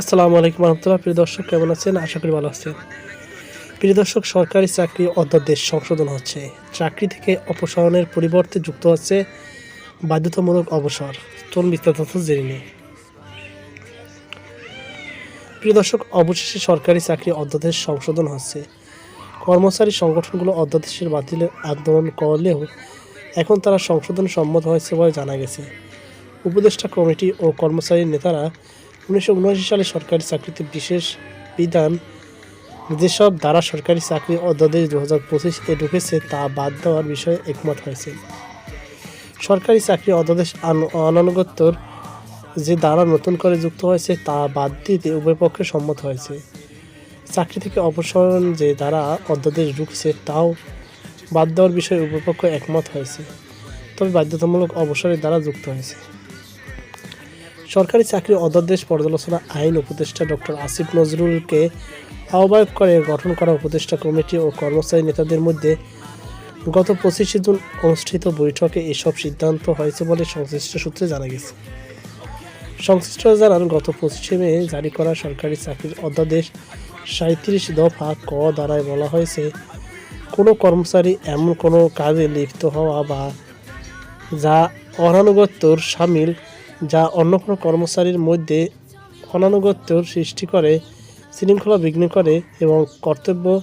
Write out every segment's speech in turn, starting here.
আসসালামু আলাইকুম রহমতুল্লাহ। প্রিয় দর্শক, কেমন আছেন? আশা করি ভালো আছেন। প্রিয় দর্শক, সরকারি চাকরি অধ্যাদেশ সংশোধন হচ্ছে। চাকরি থেকে অপসারণের পরিবর্তে যুক্ত হচ্ছে বাধ্যতামূলক অবসর। চলুন বিস্তারিত জেনে নিই। প্রিয় দর্শক, অবশেষে সরকারি চাকরি অধ্যাদেশ সংশোধন হচ্ছে। কর্মচারী সংগঠনগুলো অধ্যাদেশের বাতিলের আন্দোলন করলেও এখন তারা সংশোধন সম্মত হয়েছে বলে জানা গেছে। উপদেষ্টা কমিটি ও কর্মচারী নেতারা উনিশশো উনআশি সালে সরকারি চাকরিতে বিশেষ বিধান যেসব দ্বারা সরকারি চাকরি অধ্যাদেশ দু হাজার পঁচিশ ঢুকেছে তা বাদ দেওয়ার বিষয়ে একমত হয়েছে। সরকারি চাকরি অধ্যাদেশ অনানুগত্যর যে দ্বারা নতুন করে যুক্ত হয়েছে তা বাদ দিতে উভয় পক্ষে সম্মত হয়েছে। চাকরি থেকে অপসারণ যে দ্বারা অধ্যাদেশ ঢুকছে তাও বাদ দেওয়ার বিষয়ে উভয় পক্ষ একমত হয়েছে, তবে বাধ্যতামূলক অবসরের দ্বারা যুক্ত হয়েছে। সরকারি চাকরি অধ্যাদেশ পর্যালোচনা আইন উপদেষ্টা ডক্টর আসিফ নজরুলকে আহ্বায়ক করে গঠন করা উপদেষ্টা কমিটি ও কর্মচারী নেতাদের মধ্যে গত পঁচিশে জুন অনুষ্ঠিত বৈঠকে এসব সিদ্ধান্ত হয়েছে বলে সংশ্লিষ্ট সূত্রে জানা গেছে। সংশ্লিষ্টরা জানান, গত পঁচিশে মে জারি করা সরকারি চাকরির অধ্যাদেশ সাঁত্রিশ দফা ক দ্বারায় বলা হয়েছে, কোনো কর্মচারী এমন কোনো কাজে লিপ্ত হওয়া বা যা অনানুগত্যর সামিল যা অন্য কোনো কর্মচারীর মধ্যে অনানুগত্যর সৃষ্টি করে, শৃঙ্খলা বিঘ্ন করে এবং কর্তব্য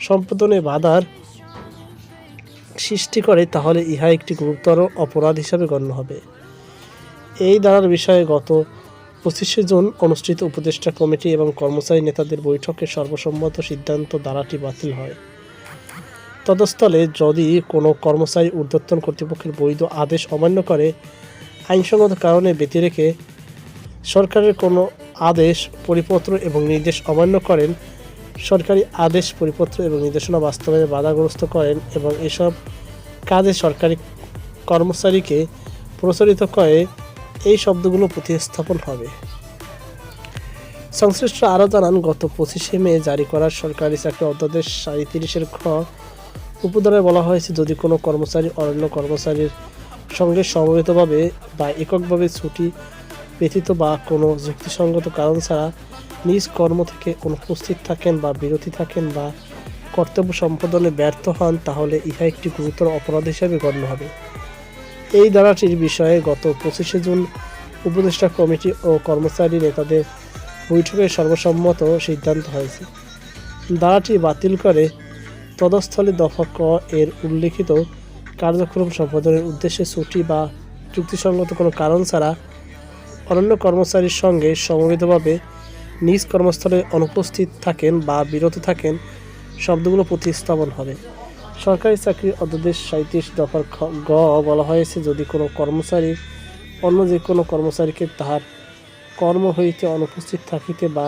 সম্পাদনে বাধার সৃষ্টি করে, তাহলে ইহা একটি গুরুতর অপরাধ হিসাবে গণ্য হবে। এই ধারার বিষয়ে গত পঁচিশে জুন অনুষ্ঠিত উপদেষ্টা কমিটি এবং কর্মচারী নেতাদের বৈঠকে সর্বসম্মত সিদ্ধান্ত ধারাটি বাতিল হয়। তদস্থলে যদি কোনো কর্মচারী ঊর্ধ্বতন কর্তৃপক্ষের বৈধ আদেশ অমান্য করে আইনসঙ্গত কারণে ব্যতি রেখে সরকারের কোনো আদেশ, পরিপত্র এবং নির্দেশ অমান্য করেন। সরকারি আদেশ, পরিপত্র এবং নির্দেশনা বাস্তবায়নে বাধাগ্রস্ত করেন এবং এসব কাজে সরকারি কর্মচারীকে প্রচলিত করে। এই শব্দগুলো প্রতিস্থাপন হবে। সংশ্লিষ্ট আরও জানান, গত পঁচিশে মে জারি করা সরকারি চাকরি অধ্যাদেশ সাঁত্রিশের খ উপধারায় বলা হয়েছে, যদি কোনো কর্মচারী অরণ্য কর্মচারীর সঙ্গে সমবেতভাবে বা এককভাবে ছুটি ব্যতীত বা কোনো যুক্তিসঙ্গত কারণ ছাড়া নিজ কর্ম থেকে অনুপস্থিত থাকেন বা বিরতি থাকেন বা কর্তব্য সম্পাদনে ব্যর্থ হন, তাহলে ইহা একটি গুরুতর অপরাধ হিসাবে গণ্য হবে। এই ধারাটির বিষয়ে গত পঁচিশে জুন উপদেষ্টা কমিটি ও কর্মচারী নেতাদের বৈঠকে সর্বসম্মত সিদ্ধান্ত হয়েছে। ধারাটি বাতিল করে তদস্থলে দফা ক এর উল্লিখিত কার্যক্রম সম্পাদনের উদ্দেশ্যে ছুটি বা চুক্তিসঙ্গত কোনো কারণ ছাড়া অন্যান্য কর্মচারীর সঙ্গে সমবেতভাবে নিজ কর্মস্থলে অনুপস্থিত থাকেন বা বিরত থাকেন শব্দগুলো প্রতিস্থাপন হবে। সরকারি চাকরির অধ্যাদেশ সাঁত্রিশ দফার গ বলা হয়েছে, যদি কোনো কর্মচারী অন্য যে কোনো কর্মচারীকে তাহার কর্ম হইতে অনুপস্থিত থাকিতে বা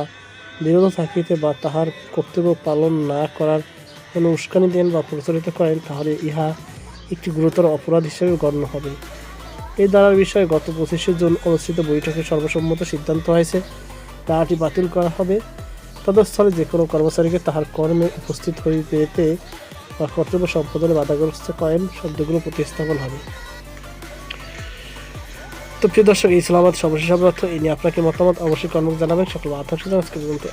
বিরত থাকিতে বা তাহার কর্তব্য পালন না করার কোনো উস্কানি দেন বা প্রচলিত করেন, তাহলে ইহা একটি গুরুতর অপরাধ হিসেবে গণ্য হবে। এই ধারার বিষয়ে গত পঁচিশে জুন অনুষ্ঠিত বৈঠকে সর্বসম্মত সিদ্ধান্ত হয়েছে। ধারাটি বাতিল করা হবে। তদস্থলে যে কোনো কর্মচারীকে তাহার কর্মে উপস্থিত হয়ে হইতে বা কর্তব্য সম্পাদনে বাধাগ্রস্ত করেন শব্দগুলো প্রতিস্থাপন হবে। তো প্রিয় দর্শক ইসলামাবাদ সর্বশেষ অর্থ এই নিয়ে আপনাকে মতামত অবশ্যই কর্মক জানাবেন। সকল আত্মসুদান আজকে পর্যন্ত।